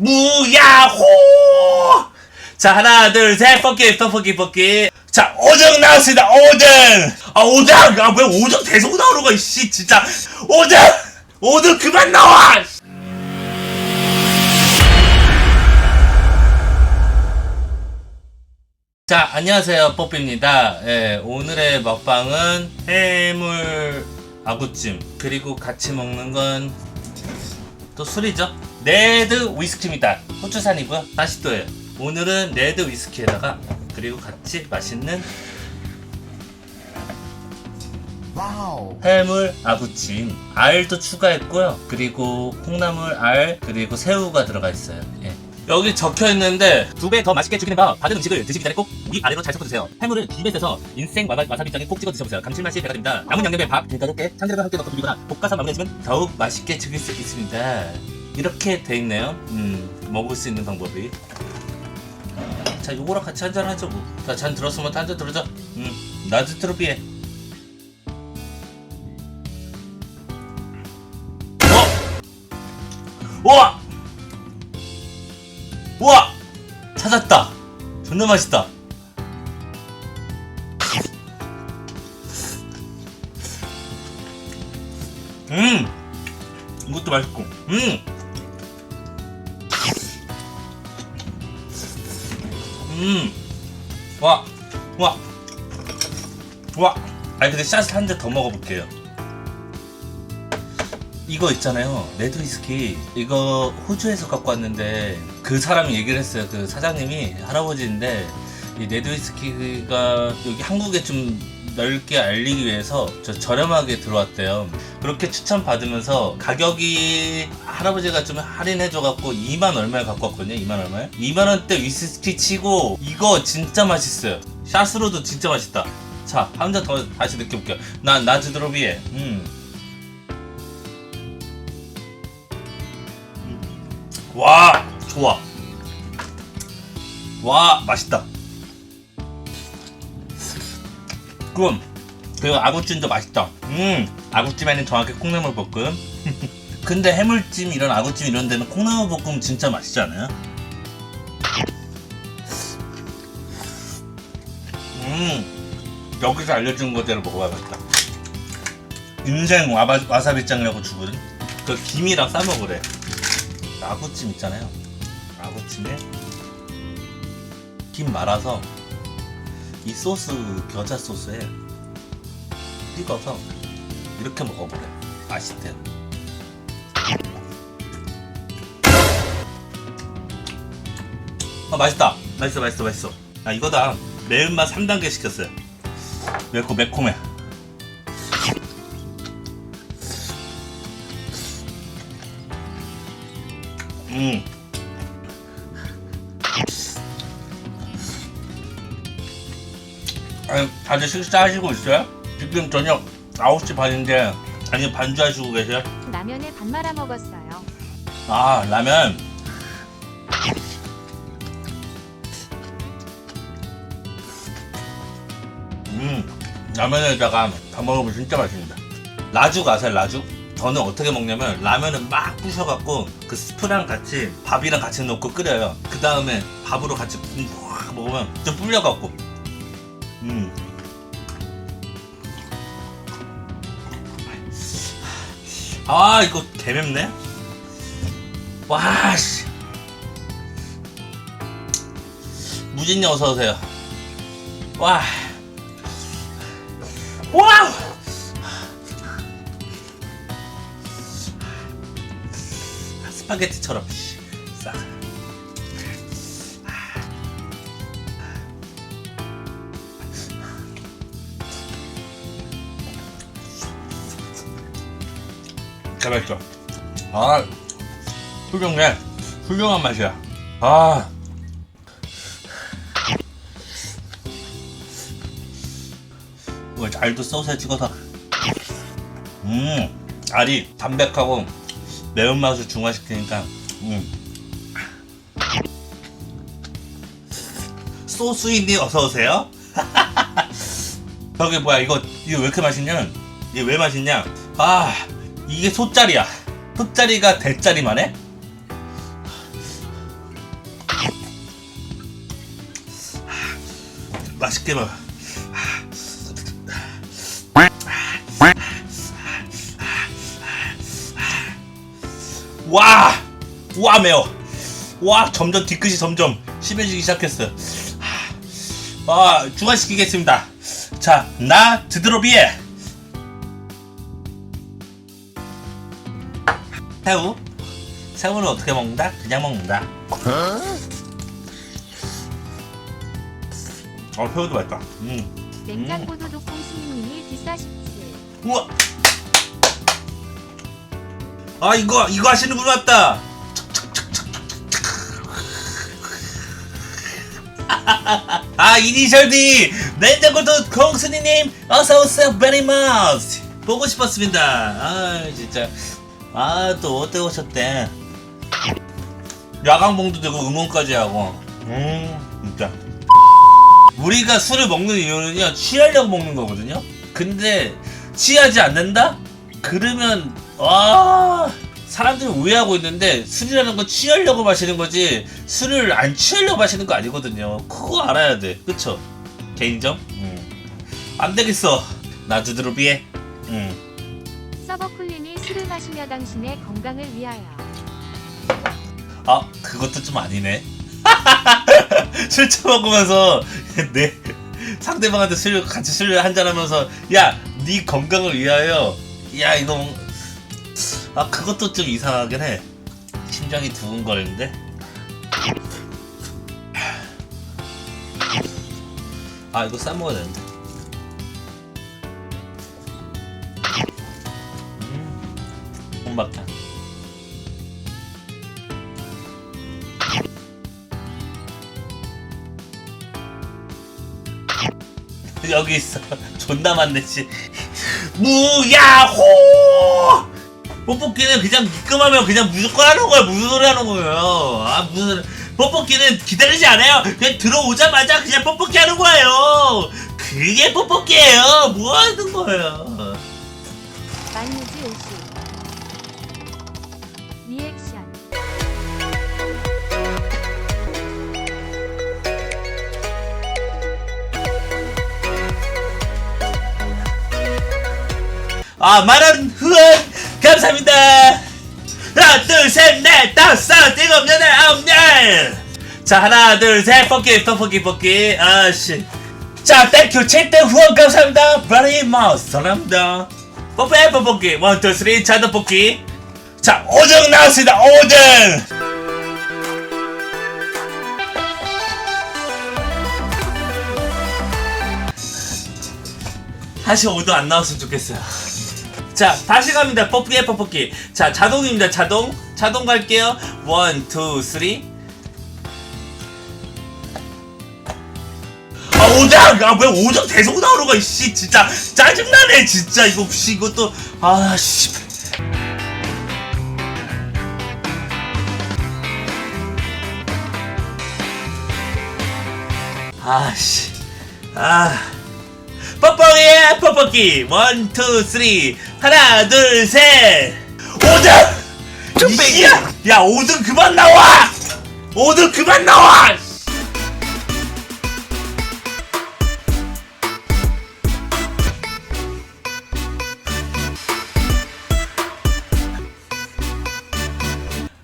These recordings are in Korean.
무야호! 자, 하나, 둘, 셋, 뻑기, 뻑기, 뻑기. 자, 오정 나왔습니다, 오정! 아, 오정! 아, 왜 오정 계속 나오는 거야, 씨, 진짜. 오정! 오정 그만 나와! 자, 안녕하세요. 뽀삐입니다. 예, 오늘의 먹방은 해물 아구찜, 그리고 같이 먹는 건 또 술이죠. 레드 위스키입니다. 호주산이고요. 40도예요. 오늘은 레드 위스키에다가 그리고 같이 맛있는 와우. 해물 아구찜 알도 추가했고요. 그리고 콩나물 알 그리고 새우가 들어가 있어요. 예. 여기 적혀 있는데 두 배 더 맛있게 죽이는 법 받은 음식을 드시기 전에 꼭 위 아래로 잘 섞어주세요 해물을 입에 써서 인생 와사, 와사비장에 꼭 찍어 드셔보세요 감칠맛이 배가 됩니다 남은 양념에 밥, 밀가루 깨, 참기름을 함께 넣고 비비거나 볶아서 마무리해주면 더욱 맛있게 즐길 수 있습니다. 이렇게 돼 있네요. 음, 먹을 수 있는 방법이. 자, 요거랑 같이 한잔 하죠, 뭐. 자, 잔 들었으면 한잔 들어줘. 음, 나도 트로피에. 어? 우와! 우와! 찾았다! 존나 맛있다. 음! 이것도 맛있고. 음! 음! 와! 와! 와! 아니, 근데 샷을 한잔더 먹어볼게요. 이거 있잖아요. 레드 위스키. 이거 호주에서 갖고 왔는데, 그 사람이 얘기를 했어요. 그 사장님이 할아버지인데, 이 레드 위스키가 여기 한국에 좀 넓게 알리기 위해서 저 저렴하게 들어왔대요. 그렇게 추천받으면서 가격이 할아버지가 좀 할인해줘갖고 2만 얼마에 갖고 왔거든요. 2만 얼마에? 2만 원대 위스키 치고 이거 진짜 맛있어요. 샷으로도 진짜 맛있다. 자, 한 잔 더 다시 느껴볼게요. 난 나즈 드로비에. 음. 와, 좋아. 와, 맛있다. 그럼 그리고 아구찜도 맛있다. 음, 아구찜에는 정확히 콩나물 볶음. 근데 해물찜 이런 아구찜 이런 데는 콩나물 볶음 진짜 맛있지 않아요? 음, 여기서 알려준 거대로 먹어야겠다. 인생 와바, 와사비짱이라고 주거든. 그 김이랑 싸 먹으래. 아구찜 있잖아요. 아구찜에 김 말아서 이 소스 겨자 소스에 찍어서 이렇게 먹어보래. 맛있대요. 아 맛있다. 맛있어 맛있어 맛있어. 아 이거다. 매운맛 3단계 시켰어요. 매콤 매콤해. 음. 아니, 다들 식사하시고 있어요? 지금 저녁 9시 반인데 아니 반주하시고 계세요? 라면에 밥 말아 먹었어요. 아 라면 음 라면에다가 밥 먹으면 진짜 맛있습니다 라죽 아세요 라죽? 저는 어떻게 먹냐면 라면을 막 부셔갖고 그 스프랑 같이 밥이랑 같이 넣고 끓여요 그 다음에 밥으로 같이 확 먹으면 좀 불려갖고 음. 아 이거 개맵네? 와 씨. 무진이 어서 오세요. 와. 와우! 스파게티처럼 잘 맛있어 아 훌륭해. 훌륭한 맛이야. 아. 이걸 알도 소스에 찍어서. 음 알이 담백하고 매운맛을 중화시키니까 음. 소스인이 어서오세요. 저기 뭐야 이거 이거 왜 이렇게 맛있냐면 이게 왜 맛있냐? 아 이게 소짜리야. 소짜리가 대짜리만 해? 맛있게 먹어. 와! 와 매워. 와 점점 뒤끝이 점점 심해지기 시작했어. 아, 어, 중화시키겠습니다. 자, 나 드드로비에 새우. 새우는 어떻게 먹는다? 그냥 먹는다. 어, 새우도 맛있다. 음. 냉장고도 독공수님이 뒷사십칠. 우와. 아 이거 이거 하시는 분 맞다. 아 이니셜 D 냉장고도 공순이님 어서 오세요 very much 보고 싶었습니다. 아 진짜 아 또 어때 오셨대. 야광봉도 되고 응원까지 하고 음 진짜 우리가 술을 먹는 이유는요 취하려고 먹는 거거든요 근데 취하지 않는다? 그러면 와 사람들이 오해하고 있는데 술이라는 건 취하려고 마시는 거지 술을 안 취하려고 마시는 거 아니거든요 그거 알아야 돼 그쵸? 개인정? 음. 안 되겠어 나 두드러비에 음. 서버쿨님이 술을 마시며 당신의 건강을 위하여. 아 그것도 좀 아니네. 술 처먹으면서 내 상대방한테 술 같이 술 한잔하면서 야 네 건강을 위하여. 야 뭐- 아 그것도 좀 이상하긴 해. 심장이 두근거리는데? 아 이거 싸먹어야 되는데 음 혼밥탕 여기 있어. 존나 많네, 씨. 무야호! 뽀뽀기는 그냥 입금하면 그냥 무조건 하는 거야. 무슨 소리 하는 거예요. 아, 무슨 소리. 뽀뽀기는 기다리지 않아요. 그냥 들어오자마자 그냥 뽀뽀기 하는 거예요. 그게 뽀뽀기예요. 뭐 하는 거예요. 아, 만원 후원 감사합니다. 하나, 둘, 셋, 넷, 다섯, 일곱, 여덟, 아홉, 열. 자, 하나, 둘, 셋, 뽑기, 뽑기, 뽑기. 아씨. 자, 땡큐, 7등 후원 감사합니다. 브라이 마우스, 사랑합니다. 뽑기. 원, 투, 쓰리, 자도 뽑기. 자, 5등 나왔습니다, 5등. 다시 5등 안 나왔으면 좋겠어요. 자 다시 갑니다. 뽑기 뽑기. 자 자동입니다. 자동. 자동 갈게요. 원, 투, 쓰리. 아 오장 아 왜 오장 계속 나오는 거야 씨 진짜 짜증나네 진짜. 이거 씨 이것도 아 씨. 아씨. 아 뽀뽀기 뽀뽀기 원, 투, 쓰리 하나, 둘, 셋 오등! 이야! 야 오등 그만 나와! 오등 그만 나와!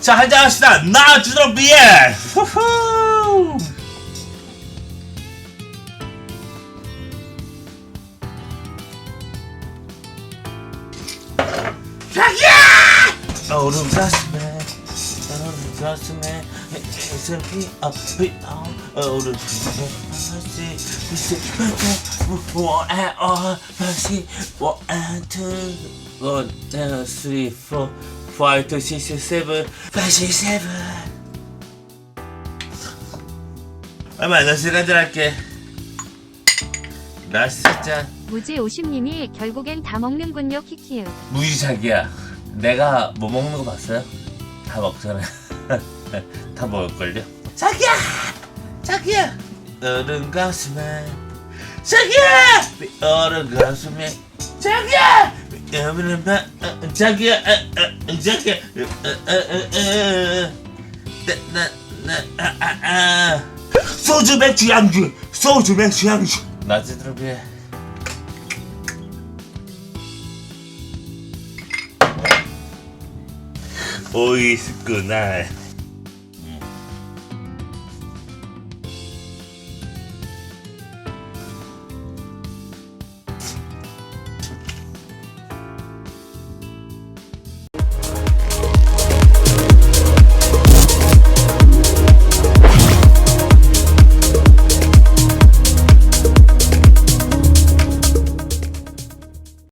자 한잔 합시다 나 주드로 비에 후후 얼음 가슴에 얼음 가슴에 슬피 앞이 얼음 가슴에 다시 이제 원앤 어 다시 원앤 투 원앤 쓰리 포 파이브 투 식스 세븐 식스 세븐. 얼마 나 시간 전 할게. 나 진짜 무지 50님이 결국엔 다 먹는군요 키키우. 무지 자기야 내가 뭐 먹는 거 봤어요? 다 먹잖아 다 먹을걸요? 자기야! 자기야! 어른 가슴에. 자기야! 어른 가슴에. 자기야! 봐 어, 자기야 자기야. 나나나 아, 아, 아. 소주 맥주 양주. 나지들을 위 해 오이스쿠날